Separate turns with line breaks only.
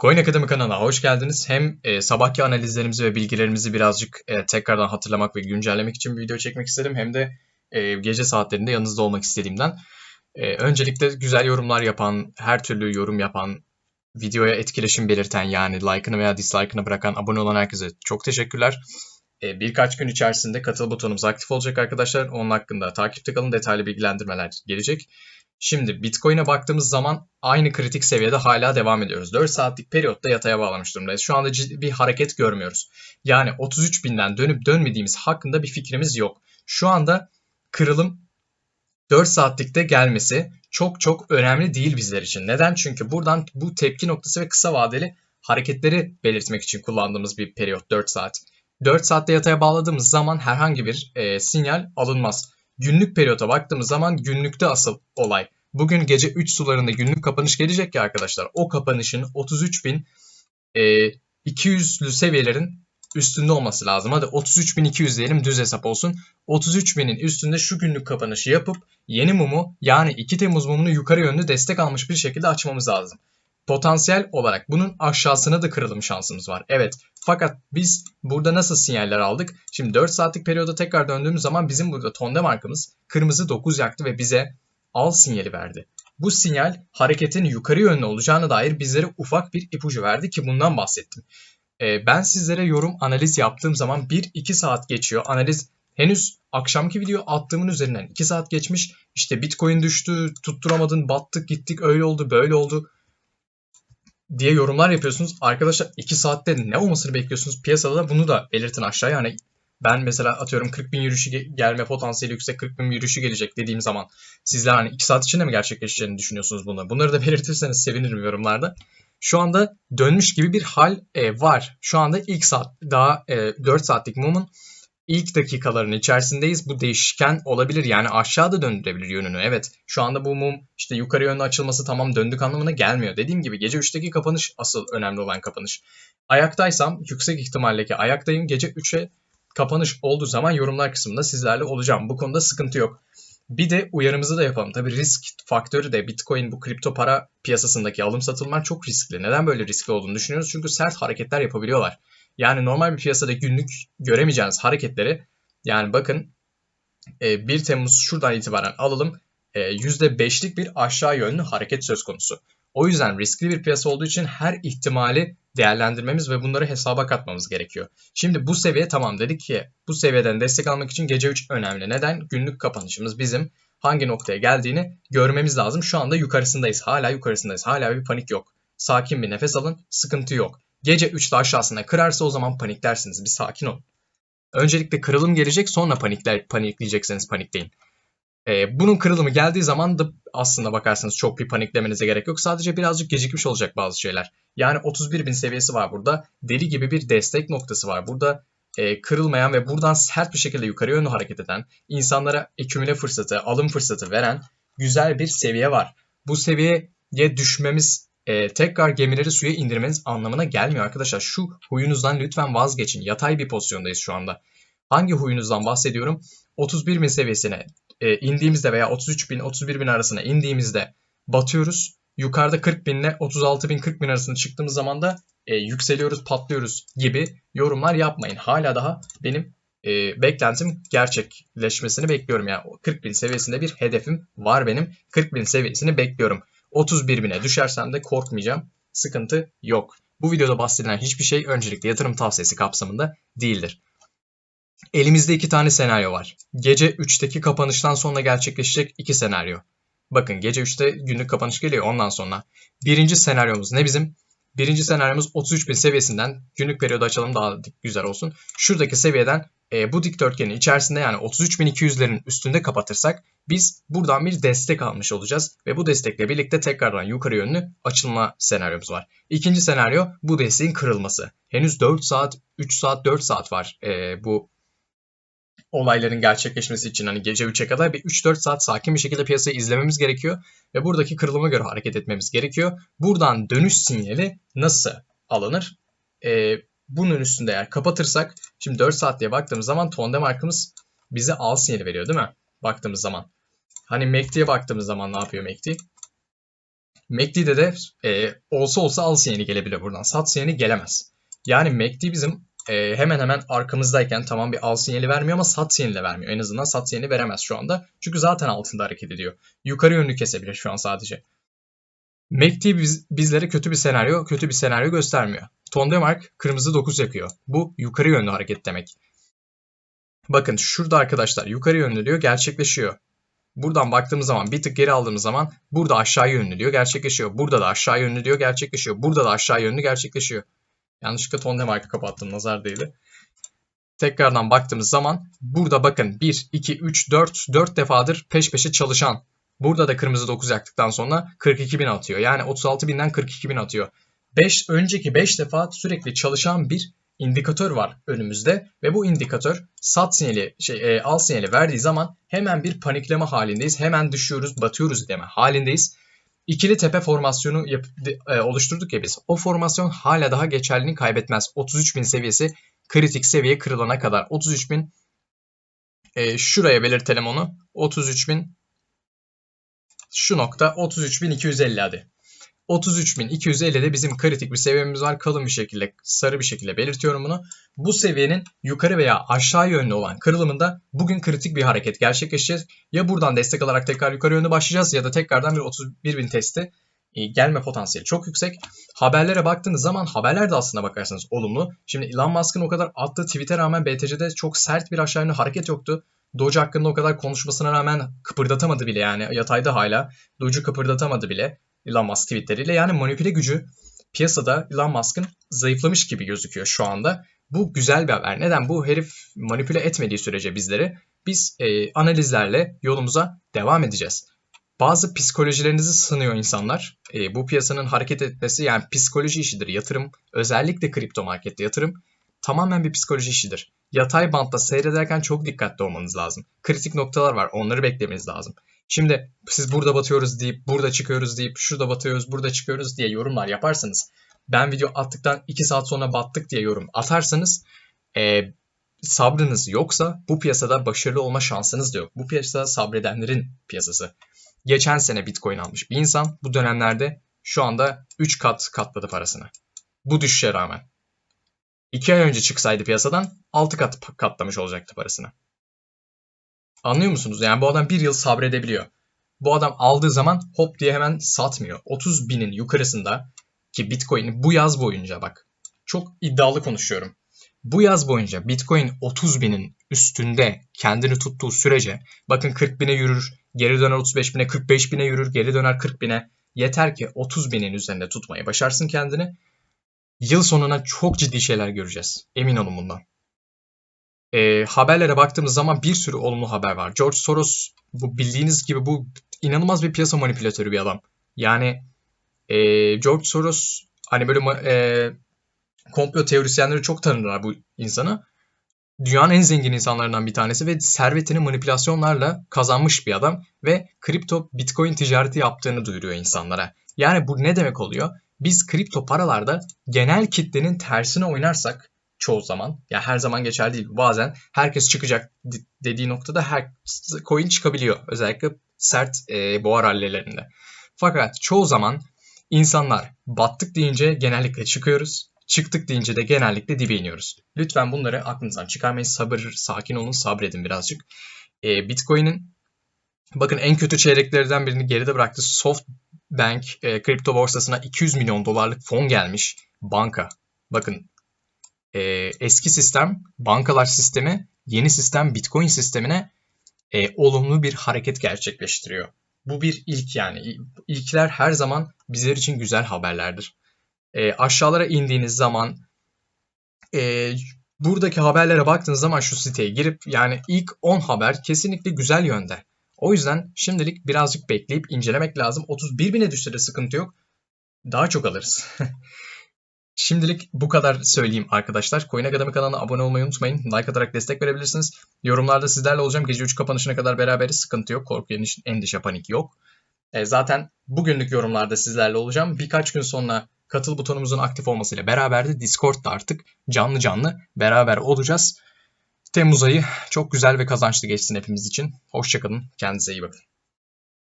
Coin Akademi kanalına hoş geldiniz. Hem e, sabahki analizlerimizi ve bilgilerimizi birazcık e, tekrardan hatırlamak ve güncellemek için bir video çekmek istedim. Hem de e, gece saatlerinde yanınızda olmak istediğimden. E, öncelikle güzel yorumlar yapan, her türlü yorum yapan, videoya etkileşim belirten yani like'ını veya dislike'ını bırakan, abone olan herkese çok teşekkürler. E, birkaç gün içerisinde katıl butonumuz aktif olacak arkadaşlar. Onun hakkında takipte kalın, detaylı bilgilendirmeler gelecek. Şimdi Bitcoin'e baktığımız zaman aynı kritik seviyede hala devam ediyoruz. 4 saatlik periyotta yataya bağlamış durumdayız. Şu anda ciddi bir hareket görmüyoruz. Yani 33 binden dönüp dönmediğimiz hakkında bir fikrimiz yok. Şu anda kırılım 4 saatlikte gelmesi çok çok önemli değil bizler için. Neden? Çünkü buradan bu tepki noktası ve kısa vadeli hareketleri belirtmek için kullandığımız bir periyot 4 saat. 4 saatte yataya bağladığımız zaman herhangi bir e, sinyal alınmaz. Günlük periyota baktığımız zaman günlükte asıl olay. Bugün gece 3 sularında günlük kapanış gelecek ya arkadaşlar. O kapanışın 33.200'lü e, seviyelerin üstünde olması lazım. Hadi 33.200 diyelim düz hesap olsun. 33.000'in üstünde şu günlük kapanışı yapıp yeni mumu yani 2 Temmuz mumunu yukarı yönlü destek almış bir şekilde açmamız lazım. Potansiyel olarak bunun aşağısına da kırılım şansımız var. Evet fakat biz burada nasıl sinyaller aldık? Şimdi 4 saatlik periyoda tekrar döndüğümüz zaman bizim burada tonde markamız kırmızı 9 yaktı ve bize al sinyali verdi. Bu sinyal hareketin yukarı yönlü olacağına dair bizlere ufak bir ipucu verdi ki bundan bahsettim. Ee, ben sizlere yorum analiz yaptığım zaman 1-2 saat geçiyor. Analiz henüz akşamki video attığımın üzerinden 2 saat geçmiş. İşte Bitcoin düştü, tutturamadın, battık, gittik, öyle oldu, böyle oldu diye yorumlar yapıyorsunuz. Arkadaşlar 2 saatte ne olmasını bekliyorsunuz? Piyasada da bunu da belirtin aşağıya. Yani ben mesela atıyorum 40 bin yürüyüşü gelme potansiyeli yüksek 40 bin yürüyüşü gelecek dediğim zaman sizler hani 2 saat içinde mi gerçekleşeceğini düşünüyorsunuz bunu? Bunları da belirtirseniz sevinirim yorumlarda. Şu anda dönmüş gibi bir hal e, var. Şu anda ilk saat daha e, 4 saatlik mumun ilk dakikaların içerisindeyiz. Bu değişken olabilir yani aşağıda döndürebilir yönünü. Evet şu anda bu mum işte yukarı yönlü açılması tamam döndük anlamına gelmiyor. Dediğim gibi gece 3'teki kapanış asıl önemli olan kapanış. Ayaktaysam yüksek ihtimalle ki ayaktayım gece 3'e kapanış olduğu zaman yorumlar kısmında sizlerle olacağım. Bu konuda sıkıntı yok. Bir de uyarımızı da yapalım. Tabii risk faktörü de Bitcoin bu kripto para piyasasındaki alım satımlar çok riskli. Neden böyle riskli olduğunu düşünüyoruz? Çünkü sert hareketler yapabiliyorlar. Yani normal bir piyasada günlük göremeyeceğiniz hareketleri yani bakın 1 e, Temmuz şuradan itibaren alalım %5'lik e, bir aşağı yönlü hareket söz konusu. O yüzden riskli bir piyasa olduğu için her ihtimali değerlendirmemiz ve bunları hesaba katmamız gerekiyor. Şimdi bu seviye tamam dedik ki bu seviyeden destek almak için gece 3 önemli. Neden? Günlük kapanışımız bizim hangi noktaya geldiğini görmemiz lazım. Şu anda yukarısındayız. Hala yukarısındayız. Hala bir panik yok. Sakin bir nefes alın. Sıkıntı yok. Gece 3'te aşağısına kırarsa o zaman paniklersiniz. Bir sakin olun. Öncelikle kırılım gelecek sonra panikler panikleyecekseniz panikleyin. Ee, bunun kırılımı geldiği zaman da aslında bakarsanız çok bir paniklemenize gerek yok. Sadece birazcık gecikmiş olacak bazı şeyler. Yani 31 bin seviyesi var burada. Deli gibi bir destek noktası var. Burada e, kırılmayan ve buradan sert bir şekilde yukarı yönlü hareket eden, insanlara ekümüle fırsatı, alım fırsatı veren güzel bir seviye var. Bu seviyeye düşmemiz e, tekrar gemileri suya indirmeniz anlamına gelmiyor arkadaşlar. Şu huyunuzdan lütfen vazgeçin. Yatay bir pozisyondayız şu anda. Hangi huyunuzdan bahsediyorum? 31 bin seviyesine e, indiğimizde veya 33 bin 31 bin arasına indiğimizde batıyoruz. Yukarıda 40 bin ile 36 bin 40 bin arasında çıktığımız zaman da e, yükseliyoruz patlıyoruz gibi yorumlar yapmayın. Hala daha benim e, beklentim gerçekleşmesini bekliyorum. Yani 40 bin seviyesinde bir hedefim var benim. 40 bin seviyesini bekliyorum. 31 bine düşersem de korkmayacağım. Sıkıntı yok. Bu videoda bahsedilen hiçbir şey öncelikle yatırım tavsiyesi kapsamında değildir. Elimizde iki tane senaryo var. Gece 3'teki kapanıştan sonra gerçekleşecek iki senaryo. Bakın gece 3'te günlük kapanış geliyor ondan sonra. Birinci senaryomuz ne bizim? Birinci senaryomuz 33 bin seviyesinden günlük periyodu açalım daha güzel olsun. Şuradaki seviyeden e, bu dikdörtgenin içerisinde yani 33.200'lerin üstünde kapatırsak biz buradan bir destek almış olacağız ve bu destekle birlikte tekrardan yukarı yönlü açılma senaryomuz var. İkinci senaryo bu desteğin kırılması. Henüz 4 saat, 3 saat, 4 saat var e, bu olayların gerçekleşmesi için hani gece 3'e kadar bir 3-4 saat sakin bir şekilde piyasayı izlememiz gerekiyor ve buradaki kırılıma göre hareket etmemiz gerekiyor. Buradan dönüş sinyali nasıl alınır? Ee, bunun üstünde eğer kapatırsak şimdi 4 saat diye baktığımız zaman tonde markamız bize al sinyali veriyor değil mi? Baktığımız zaman. Hani MACD'ye baktığımız zaman ne yapıyor MACD? MACD'de de e, olsa olsa al sinyali gelebilir buradan. Sat sinyali gelemez. Yani MACD bizim e, hemen hemen arkamızdayken tamam bir al sinyali vermiyor ama sat sinyali de vermiyor. En azından sat sinyali veremez şu anda. Çünkü zaten altında hareket ediyor. Yukarı yönlü kesebilir şu an sadece. MACD biz, bizlere kötü bir senaryo, kötü bir senaryo göstermiyor. Tondemark kırmızı 9 yakıyor. Bu yukarı yönlü hareket demek. Bakın şurada arkadaşlar yukarı yönlü diyor gerçekleşiyor. Buradan baktığımız zaman bir tık geri aldığımız zaman burada aşağı yönlü diyor gerçekleşiyor. Burada da aşağı yönlü diyor gerçekleşiyor. Burada da aşağı yönlü gerçekleşiyor. Yanlışlıkla Tondemark'ı kapattım nazar değdi. Tekrardan baktığımız zaman burada bakın 1, 2, 3, 4, 4 defadır peş peşe çalışan. Burada da kırmızı 9 yaktıktan sonra 42 bin atıyor. Yani 36 binden 42 bin atıyor. 5, önceki 5 defa sürekli çalışan bir indikatör var önümüzde ve bu indikatör sat sinyali şey e, al sinyali verdiği zaman hemen bir panikleme halindeyiz. Hemen düşüyoruz, batıyoruz deme halindeyiz. İkili tepe formasyonu yap, e, oluşturduk ya biz. O formasyon hala daha geçerliliğini kaybetmez. 33.000 seviyesi kritik seviye kırılana kadar. 33.000 e, şuraya belirtelim onu. 33.000 şu nokta 33.250 hadi. 33.250'de bizim kritik bir seviyemiz var. Kalın bir şekilde, sarı bir şekilde belirtiyorum bunu. Bu seviyenin yukarı veya aşağı yönlü olan kırılımında bugün kritik bir hareket gerçekleşeceğiz. Ya buradan destek alarak tekrar yukarı yönlü başlayacağız ya da tekrardan bir 31.000 testi e, gelme potansiyeli çok yüksek. Haberlere baktığınız zaman haberler de aslında bakarsanız olumlu. Şimdi Elon Musk'ın o kadar attığı tweet'e rağmen BTC'de çok sert bir aşağı yönlü hareket yoktu. Doge hakkında o kadar konuşmasına rağmen kıpırdatamadı bile yani yatayda hala. Doge'u kıpırdatamadı bile. Elon Musk tweetleriyle. Yani manipüle gücü piyasada Elon Musk'ın zayıflamış gibi gözüküyor şu anda. Bu güzel bir haber. Neden? Bu herif manipüle etmediği sürece bizleri biz e, analizlerle yolumuza devam edeceğiz. Bazı psikolojilerinizi sınıyor insanlar. E, bu piyasanın hareket etmesi yani psikoloji işidir. Yatırım özellikle kripto markette yatırım tamamen bir psikoloji işidir. Yatay bantta seyrederken çok dikkatli olmanız lazım. Kritik noktalar var onları beklemeniz lazım. Şimdi siz burada batıyoruz deyip, burada çıkıyoruz deyip, şurada batıyoruz, burada çıkıyoruz diye yorumlar yaparsanız, ben video attıktan 2 saat sonra battık diye yorum atarsanız, e, sabrınız yoksa bu piyasada başarılı olma şansınız da yok. Bu piyasa sabredenlerin piyasası. Geçen sene Bitcoin almış bir insan bu dönemlerde şu anda 3 kat katladı parasını. Bu düşüşe rağmen. 2 ay önce çıksaydı piyasadan 6 kat katlamış olacaktı parasını. Anlıyor musunuz? Yani bu adam bir yıl sabredebiliyor. Bu adam aldığı zaman hop diye hemen satmıyor. 30 binin yukarısında ki Bitcoin'i bu yaz boyunca bak çok iddialı konuşuyorum. Bu yaz boyunca Bitcoin 30 binin üstünde kendini tuttuğu sürece bakın 40 bine yürür, geri döner 35 bine, 45 bine yürür, geri döner 40 bine. Yeter ki 30 binin üzerinde tutmayı başarsın kendini. Yıl sonuna çok ciddi şeyler göreceğiz. Emin olun bundan e, haberlere baktığımız zaman bir sürü olumlu haber var. George Soros bu bildiğiniz gibi bu inanılmaz bir piyasa manipülatörü bir adam. Yani e, George Soros hani böyle e, komplo teorisyenleri çok tanırlar bu insanı. Dünyanın en zengin insanlarından bir tanesi ve servetini manipülasyonlarla kazanmış bir adam ve kripto bitcoin ticareti yaptığını duyuruyor insanlara. Yani bu ne demek oluyor? Biz kripto paralarda genel kitlenin tersine oynarsak çoğu zaman. Ya her zaman geçerli değil. Bazen herkes çıkacak dediği noktada her coin çıkabiliyor. Özellikle sert e, boğa rallilerinde. Fakat çoğu zaman insanlar battık deyince genellikle çıkıyoruz. Çıktık deyince de genellikle dibe iniyoruz. Lütfen bunları aklınızdan çıkarmayın. Sabır, sakin olun, sabredin birazcık. E, Bitcoin'in bakın en kötü çeyreklerden birini geride bıraktı. SoftBank e, kripto borsasına 200 milyon dolarlık fon gelmiş. Banka. Bakın e, eski sistem bankalar sistemi, yeni sistem Bitcoin sistemine e, olumlu bir hareket gerçekleştiriyor. Bu bir ilk yani. İlkler her zaman bizler için güzel haberlerdir. E, aşağılara indiğiniz zaman e, buradaki haberlere baktığınız zaman şu siteye girip yani ilk 10 haber kesinlikle güzel yönde. O yüzden şimdilik birazcık bekleyip incelemek lazım. 31 bine düşse de sıkıntı yok. Daha çok alırız. Şimdilik bu kadar söyleyeyim arkadaşlar. Coin Akademi kanalına abone olmayı unutmayın. Like atarak destek verebilirsiniz. Yorumlarda sizlerle olacağım. Gece 3 kapanışına kadar beraberiz. Sıkıntı yok. Korku, endişe, panik yok. E, zaten bugünlük yorumlarda sizlerle olacağım. Birkaç gün sonra katıl butonumuzun aktif olmasıyla beraber de Discord'da artık canlı canlı beraber olacağız. Temmuz ayı çok güzel ve kazançlı geçsin hepimiz için. Hoşçakalın. Kendinize iyi bakın.